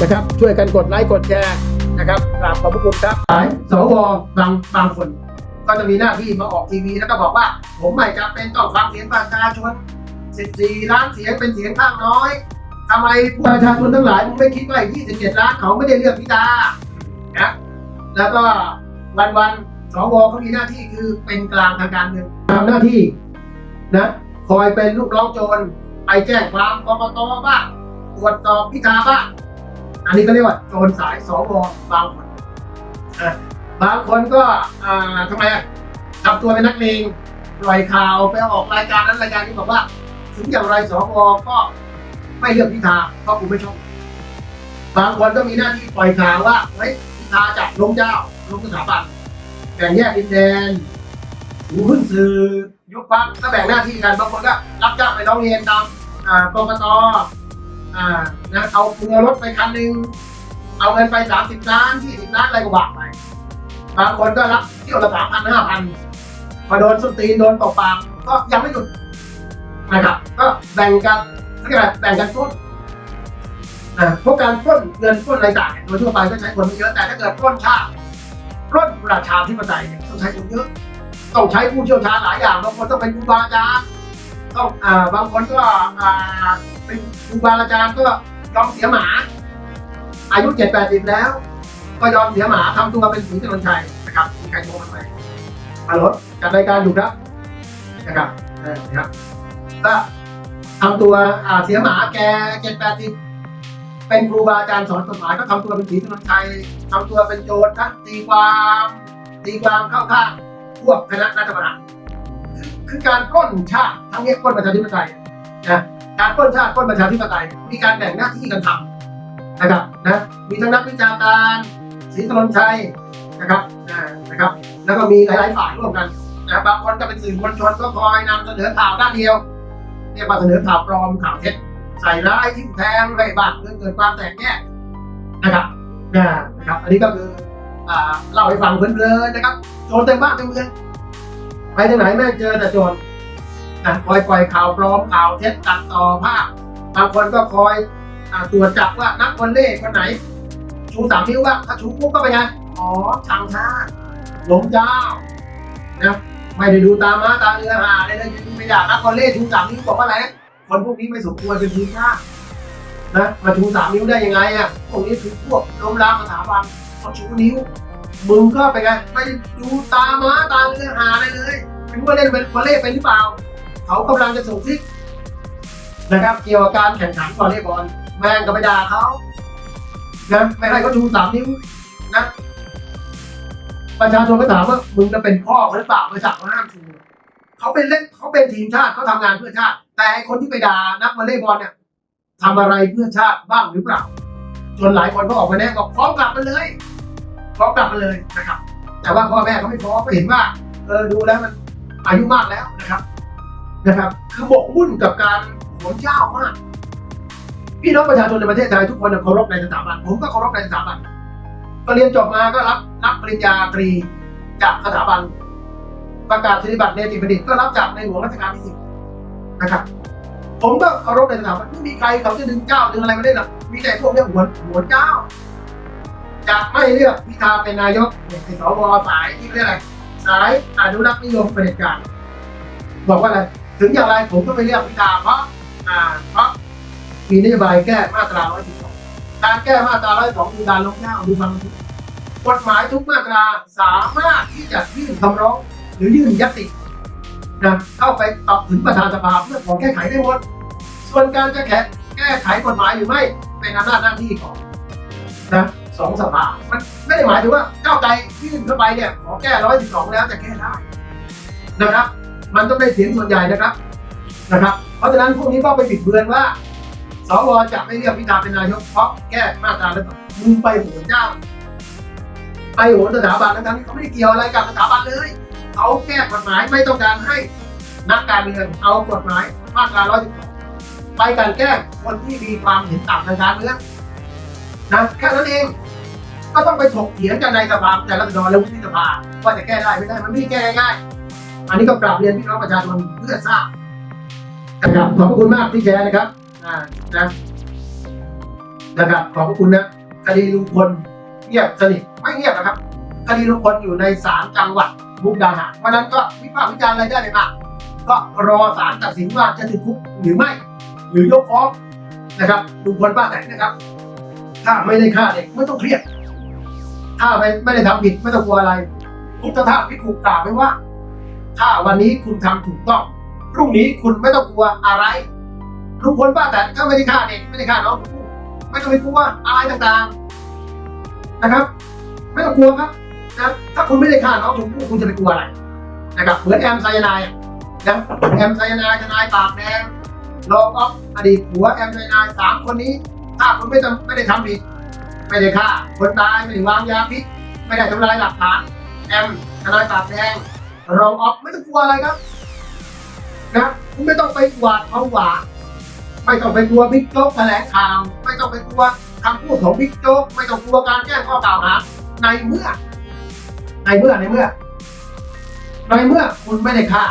นะครับ ช่วยกันกดไลค์กดแชร์นะครับกราบขอบพระคุณครับสายสวบางบางคน ก็จะมีหน้าที่มาออกทีวีแล้วก็บอกว่า ผมไม่จำเป็นต้องฟังเสียงประชาชน14 ล้านเสียงเป็นเสียงข้างน้อยทำไมประชาชนทั้งหลายมึงไม่คิดว่า27 ล้านเขาไม่ได้เลือกพิธานะแล้วก็วันวันสวเขามีหน้าที่คือเป็นกลางทางการเมืองทำหน้าที่นะคอยเป็นลูกน้องโจรไปแจ้งความกกตบ้างตรวจสอบพิธาบ้าง อันนี้ก็เรียกว่าโจรสายสวบางคนบางคนก็ทำไมทำตัวเป็นนักเลงปล่อยข่าวไปออกรายการนั้นรายการนี้บอกว่า ถึงอย่างไรสวก็ไม่เลือกพิธาเพราะกูไม่ชอบบางคนก็มีหน้าที่ปล่อยข่าวว่าเฮ้ยพิธาจะล้มเจ้าล้มสถาบันแบ่งแยกดินแดนหูพึ่งสื่อยกพักก็แบ่งหน้าที่กันบางคนก็รับจ้างไปร้องเรียนตามอ่ากกต อ่านะเอาเรือรถไปคันหนึ่งเอาเงินไปสามสิบล้านยี่สิบล้านอะไรก็ว่าไปบางคนก็รับเที่ยวละสามพันห้าพันพอโดนสตีนโดนตบปากก็ยังไม่หยุดนะครับ ก็แบ่งกันเรียกอะไรแบ่งกันปล้นอ่าเพราะการปล้นเงินปล้นอะไรต่างเนี่ยโดยทั่วไปก็ใช้คนไม่เยอะแต่ถ้าเกิดปล้นชาติปล้นประชาธิปไตยเนี่ยต้องใช้คนเยอะต้องใช้ผู้เชี่ยวชาญหลายอย่างบางคนต้องเป็นครูบาอาจารย์ต้องอ่าบางคนก็อ่า เป็นครูบาอาจารย์ก็ยอมเสียหมา อายุเจ็ดแปดสิบแล้ว ก็ยอมเสียหมาทำตัวเป็นสีถนนชัยนะครับมีใครโทรมาไหมฮัลโหลจัดรายการอยู่ครับนะครับเออนะครับก็ทำตัวเสียหมาแกเจ็ดแปดสิบเป็นครูบาอาจารย์สอนกฎหมายก็ทำตัวเป็นศรีถนนชัยทำตัวเป็นโจรทั้งตีความตีความเข้าข้างพวกคณะรัฐประหารคือคือการปล้นชาติทั้งนี้ปล้นประชาธิปไตยนะ การปล้นชาติปล้นประชาธิปไตยมีการแบ่งหน้าที่กันทำนะครับนะมีทั้งนักวิชาการศรีถนนชัยนะครับนะครับแล้วก็มีหลาย ๆ ฝ่ายร่วมกันนะบางคนก็เป็นสื่อมวลชนก็คอยนำเสนอข่าวด้านเดียวเรียกว่าเสนอข่าวปลอมข่าวเท็จใส่ร้ายทิ่แทงให้บ้านเพื่อเกิดความแตกแยกนะครับนะครับ อันนี้ก็คืออ่าเล่าให้ฟังเพลินๆนะครับโจรเต็มบ้านเต็มเมืองไปที่ไหนแม่เจอแต่โจร คอยปล่อยข่าวปลอมข่าวเท็จตัดต่อภาพบางคนก็คอยอตรวจจับว่านักวอลเล่คนไหน ชูสามนิ้วบ้างถ้าชูปุ๊บก็ไปนไงอ๋อทางชาติหลงเจ้านะไม่ได้ดูตาม้าตาเรือหาเลยนะไม่อยากนักคอลเล่ชูสามนิ้วบอกว่าอะไรนะคนพวกนี้ไม่สมควรเป็นทีมชาตินะมาชูสามนิ้วได้ยังไงอะพวกนี้คือพวกล้มล้างสถาบันเขาชูนิ้วมึงก็ไปไงไม่ดูตาม้าตาเรือหาอะไรเลยไม่รู้ว่าเล่นเป็นคอลเล่เป็นหรือเปล่า เขากำลังจะส่งซิกนะครับ เกี่ยวกับการแข่งขันวอลเลย์บอลแม่งก็ไปด่าเขานะไม่ให้เขาชูสามนิ้วนะประชาชนก็ถามว่ามึงจะเป็นพ่อเขาหรือเปล่าไปสั่งว่าห้ามชูเขาเป็นเล่นเขาเป็นทีมชาติเขาทำงานเพื่อชาติ แต่คนที่ไปด่านักวอลเลย์บอลเนี่ยทำอะไรเพื่อชาติบ้างหรือเปล่า จนหลายคนก็ออกมาแนะบอกฟ้องกลับมาเลยฟ้องกลับมาเลยนะครับ แต่ว่าพ่อแม่เขาไม่ฟ้องเขาเห็นว่าเออดูแล้วมันอายุมากแล้วนะครับ นะครับ คือหมกมุ่นกับการโหนเจ้ามาก พี่น้องประชาชนในประเทศไทยทุกคนเคารพในสถาบันผมก็เคารพในสถาบันก็เรียนจบมาก็รับรับปริญญาตรีจากสถาบัน ประกาศนียบัตรเนติบัณฑิตก็รับจากในหลวงรัชกาลที่สิบนะครับผมก็เคารพในสถาบันไม่มีใครเขาจะดึงเจ้าดึงอะไรมาได้หรอกมีแต่พวกเนี้ยหัวหัวเจ้าจะไม่เลือกพิธาเป็นนายกเนี่ยสวสายที่เรียกอะไรสายอนุรักษ์นิยมเผด็จการบอกว่าอะไร ถึงอย่างไรผมก็ไม่เลือกพิธาเพราะอ่าเพราะมีนโยบายแก้มาตรา 112 การแก้มาตรา 112คือการล้มเจ้าดูฟังกฎหมายทุกมาตราสามารถที่จะยื่นคำร้องหรือยื่นยตินะเข้าไปตอบถึงประธานสภาเพื่อขอแก้ไขได้หมด ส่วนการจะแก้แก้ไขกฎหมายหรือไม่เป็นอำนาจหน้าที่ของนะสองสภา มันไม่ได้หมายถึงว่าก้าวไกลยื่นเข้าไปเนี่ยขอแก้ร้อยสิบสองแล้วจะแก้ได้นะครับ มันต้องได้เสียงส่วนใหญ่นะครับนะครับ เพราะฉะนั้นพวกนี้ก็ไปปิดเบือนว่าสวจะไม่เลือกพิธาเป็นนายกเพราะแก้มาตราแล้วมึงไปโหนเจ้า ไปโหนสถาบันทั้งๆที่เขาไม่ได้เกี่ยวอะไรกับสถาบันเลยเขาแก้กฎหมายไม่ต้องการให้นักการเมืองเอากฎหมายมาตรา112ไปกลันแก้คนที่มีความเห็นต่างทางการเมืองนะแค่นั้นเองก็ต้องไปถกเถียงกันในสภาแต่ละสดรและวุฒิสภาว่าจะแก้ได้ไม่ได้มันไม่ได้แก้ง่ายๆ อันนี้ก็กราบเรียนพี่น้องประชาชนเพื่อทราบนะครับขอบพระคุณมากที่แชร์นะครับอ่านะนะครับขอบพระคุณนะคดีลุงพลเงียบสนิทไม่เงียบนะครับคดีลุงพลอยู่ในศาลจังหวัดมุกดาหารเพราะนั้นก็วิพากษ์วิจารณ์อะไรได้ไหมครับก็รอศาลตัดสินว่าจะติดคุกหรือไม่ หรือยกฟ้องนะครับลุงพลป้าแตนนะครับ ถ้าไม่ได้ฆ่าเด็กไม่ต้องเครียด ถ้าไม่ไม่ได้ทำผิดไม่ต้องกลัวอะไรพุทธทาสพิคุกล่าวไว้ว่า ถ้าวันนี้คุณทำถูกต้อง พรุ่งนี้คุณไม่ต้องกลัวอะไรลุงพลป้าแตนก็ไม่ได้ฆ่าเด็กไม่ได้ฆ่าน้องชมพู่ไม่ต้องไปกลัวอะไรต่างๆนะครับ ไม่ต้องกลัวครับนะถ้าคุณไม่ได้ฆ่าน้องชมพู่คุณจะไปกลัวอะไรนะครับเหมือนแอมไซยานด์อะนะแอมไซยานด์ทนายปากแดงรองอ๊อฟอดีตผัวแอมไซยานด์สามคนนี้ ถ้าคุณไม่ทำไม่ได้ทำผิดไม่ได้ฆ่าคนตายไม่ได้วางยาพิษไม่ได้ทำลายหลักฐานแอมทนายปากแดง รองออฟไม่ต้องกลัวอะไรครับ นะคุณไม่ต้องไปหวาดเาหวาไม่ต้องไปกลัวบิ๊กโจ๊กแถลงข่าว ไม่ต้องไปกลัวคำพูดของบิ๊กโจ๊กไม่ต้องกลัวการแจ้งข้อกล่าวหาในเมื่อ ในเมื่อในเมื่อ ในเมื่อคุณไม่ได้ฆ่า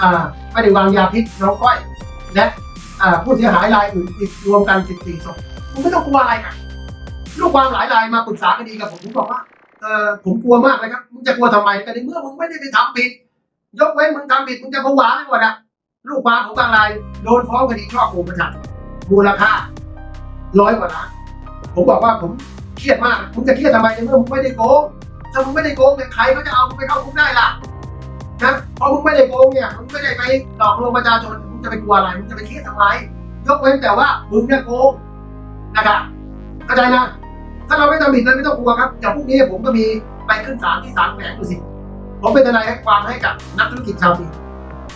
อ่าไม่ได้วางยาพิษน้องก้อย และอ่าผู้เสียหายรายอื่นอีกรวมกัน 14ศพคุณไม่ต้องกลัวอะไรกันลูกความหลายรายมาปรึกษาคดีกับผมผมบอกว่า ออผมกลัวมากเลยครับมึงจะกลัวทำไมกันในเมื่อมึงไม่ได้ไปทำผิด ยกเว้นมึงทำผิดมึงจะผวาไม่หมดอะลูกความของบางรายโดนฟ้องคดีช่อโกงประชาชนมูลค่าร้อยกว่าล้านผมบอกว่าผมเครียดมากมึงจะเครียดทำไมในเมื่อมึงไม่ได้โกงถ้ามึงไม่ได้โกงเนี่ยใครก็จะเอามึงไปเข้าคุกได้ล่ะนะเพราะมึงไม่ได้โกงเนี่ยมึงไม่ได้ไปหลอกลวงประชาชนมึงจะไปกลัวอะไรมึงจะไปเครียดทำไมยกเว้นแต่ว่ามึงเนี่ยโกงนะครับเข้าใจนะ ถ้าเราไม่ทำผิดเลยไม่ต้องกลัวครับอย่างพรุ่งนี้ผมก็มีไปขึ้นศาลที่ศาลแขวงดุสิตผมเป็นทนายให้ความให้กับนักธุรกิจชาวจีน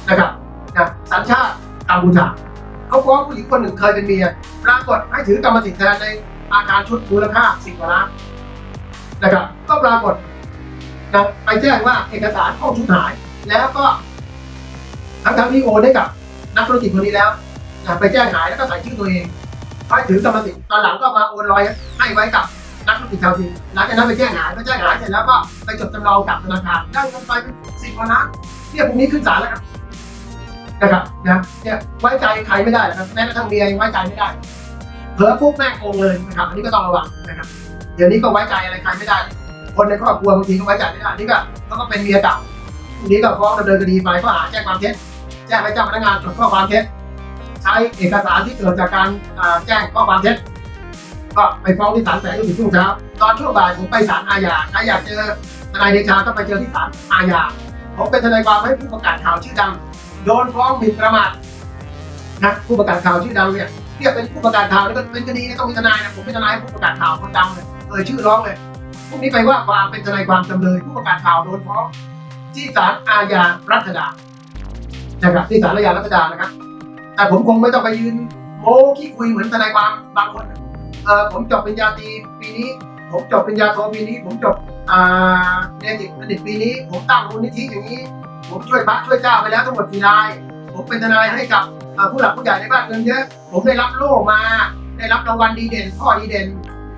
นะครับนะสัญชาติกัมพูชาเขาฟ้องผู้หญิงคนหนึ่งเคยเป็นเมียปรากฏให้ถือกรรมสิทธิ์แทนในอาคารชุดมูลค่าสิบกว่าล้านนะครับก็ปรากฏนะไปแจ้งว่าเอกสารห้องชุดหาย แล้วก็ทั้งทั้งที่โอนให้กับนักธุรกิจคนนี้แล้วนะไปแจ้งหายแล้วก็ใส่ชื่อตัวเองให้ถือกรรมสิทธิ์ตอนหลังก็มาโอนลอยให้ไว้กับ นักธุรกิจชาวจีนหลังจากนั้นไปแจ้งหายไปแจ้งหายเสร็จแล้วก็ไปจดจำลองกับธนาคารได้เงินไปเป็นสิบกว่าล้านเนี่ยพรุ่งนี้ขึ้นศาลแล้วครับนะครับนะเนี่ยไว้ใจใครไม่ได้นะครับแม้กระทั่งเมียยังไว้ใจไม่ได้เผลอปุ๊บแม่งโกงเลยนะครับอันนี้ก็ต้องระวังนะครับเดี๋ยวนี้ก็ไว้ใจอะไรใครไม่ได้ คนในครอบครัวบางทีก็ไว้ใจไม่ได้นี่ก็เขาก็เป็นเมียเก่าพรุ่งนี้ก็ฟ้องดำเนินคดีไปข้อหาแจ้งความเท็จแจ้งให้เจ้าพนักงานจดข้อความเท็จใช้เอกสารที่เกิดจากการแจ้งข้อความเท็จ ก็ไปฟ้องที่ศาลแขวงดุสิตช่วงเช้า ตอนช่วงบ่ายผมไปศาลอาญาใครอยากเจอทนายเดชาก็ไปเจอที่ศาลอาญาผมเป็นทนายความให้ผู้ประกาศข่าวชื่อดังโดนฟ้องหมิ่นประมาทนะผู้ประกาศข่าวชื่อดังเนี่ยเรียกเป็นผู้ประกาศข่าวแล้วก็เป็นคดีเนี่ยต้องมีทนายนะผมเป็นทนายให้ผู้ประกาศข่าวคนดังเลยเออชื่อร้องเลยพรุ่งนี้ไปว่าความเป็นทนายความจำเลยผู้ประกาศข่าวโดนฟ้องที่ศาลอาญารัชดานะครับที่ศาลอาญารัชดานะครับ แต่ผมคงไม่ต้องไปยืนโม้ขี้คุยเหมือนทนายความบางคน ผมจบปริญญาตรีปีนี้ ผมจบปริญญาโทปีนี้ ผมจบเนติบัณฑิตปีนี้ ผมตั้งมูลนิธิอย่างนี้ ผมช่วยพระช่วยเจ้าไปแล้วทั้งหมดกี่ราย ผมเป็นทนายให้กับผู้หลักผู้ใหญ่ในบ้านเมืองเยอะ ผมได้รับโล่มา ได้รับรางวัลดีเด่น พ่อดีเด่น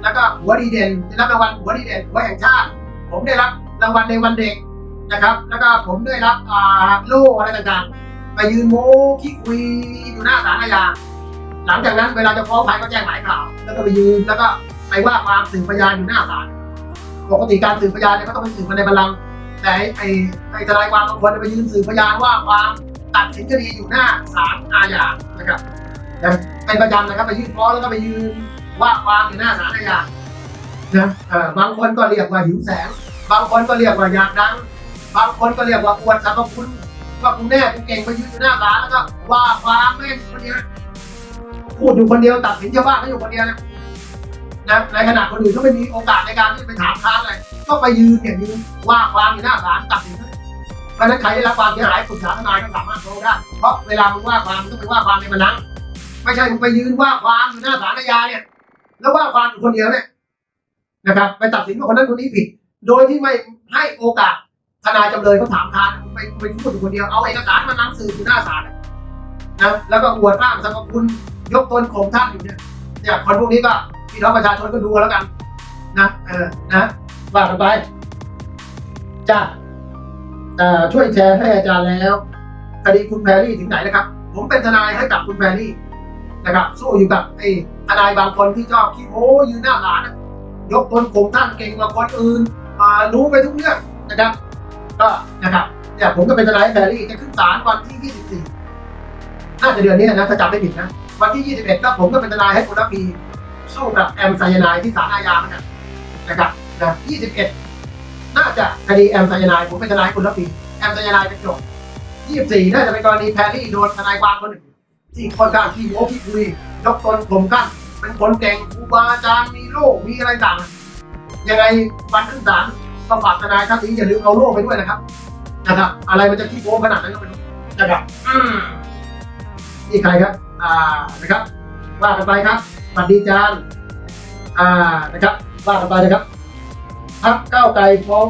แล้วก็หัวดีเด่น ได้รับรางวัลหัวดีเด่นหัวแห่งชาติ ผมได้รับรางวัลในวันเด็กนะครับ แล้วก็ผมได้รับโล่อะไรต่างๆ ไปยืนโม้ขี้คุยอยู่หน้าศาลอาญา หลังจากนั้นเวลาจะฟ้องใครก็แจ้งหมายข่าว แล้วก็ไปยืนแล้วก็ไปว่าความสืบพยานอยู่หน้าศาลปกติการสืบพยานเนี่ยก็ต้องไปสืบกันในบัลลังก์แต่ไอ้ไอ้ไอ้ทนายความบางคนไปยืนสืบพยานว่าความตัดสินคดีอยู่หน้าศาลอาญานะครับนะเป็นประจำนะครับไปยื่นฟ้องแล้วก็ไปยืนว่าความอยู่หน้าศาลอาญานะเอ่อบางคนก็เรียกว่าหิวแสง บางคนก็เรียกว่าอยากดัง บางคนก็เรียกว่าอวดสรรพคุณว่าคุณแน่คุณเก่งไปยืนอยู่หน้าศาลแล้วก็ว่าความแม่งคนนี้ พูดอยู่คนเดียวตัดสินชาวบ้านก็อยู่คนเดียวนะนะในขณะคนอื่นเขาไม่มีโอกาสในการที่ไปถามค้านอะไรก็ไปยืนเนี่ยยืนว่าความอยู่หน้าศาลตัดสินเพราะนั้นใครได้รับความเสียหายปรึกษาทนายก็สามารถโทรได้เพราะเวลามึงว่าความมึงต้องไปว่าความในบัลลังก์ไม่ใช่มึงไปยืนว่าความอยู่หน้าศาลอาญาเนี่ย แล้วว่าความอยู่คนเดียวเนี่ยนะครับ ไปตัดสินว่าคนนั้นคนนี้ผิด โดยที่ไม่ให้โอกาสทนายจำเลยเขาถามค้านมึงไปไปพูดอยู่คนเดียวเอาเอกสารมานำสืบอยู่หน้าศาลนะแล้วก็อวดอ้างสรรพคุณ ยกตนข่มท่านอยู่เนี่ยเนี่ยคนพวกนี้ก็พี่น้องประชาชนก็ดูแล้วกันนะเออนะว่ากันไปจ้าเอ่อช่วยแชร์ให้อาจารย์แล้วคดีคุณแพรรี่ถึงไหนนะครับ ผมเป็นทนายให้กับคุณแพรรี่นะครับ สู้อยู่กับไอ้ทนายบางคนที่ชอบขี้โม้ยืนหน้าศานยกตนข่มท่านเก่งกว่าคนอื่นอ่ารู้ไปทุกเรื่องนะครับ ก็นะครับเนี่ยผมก็เป็นทนายแพรรี่จะขึ้นศาลวันที่ 24น่าจะเดือนนี้นะถ้าจำไม่ผิดนะ วันที่ 21ก็ผมก็เป็นทนายให้คุณรับพีสู้กับแอมไซยานายที่ศาลอาญาเหมือนกันนะครับนะ21 น่าจะคดีแอมไซยานายผมเป็นทนายให้คุณรับพีแอมไซยานายเป็นโจทย์24 น่าจะเป็นกรณีแพรรี่โดนทนายความคนหนึ่งที่ค่อนข้างขี้โม้ขี้คุยยกตนข่มกันเป็นคนเก่งครูบาอาจารย์มีโล่มีอะไรต่างยังไงวันขึ้นศาลก็ฝากทนายท่านนี้อย่าลืมเอาโล่ไปด้วยนะครับนะครับ อะไรมันจะขี้โม้ขนาดนั้นก็ไม่รู้นะครับอืมนี่ใครครับ อ่านะครับว่ากันไปครับสวัสดีจานอ่านะครับว่ากันไปนะครับพักเก้าไกลฟ้อง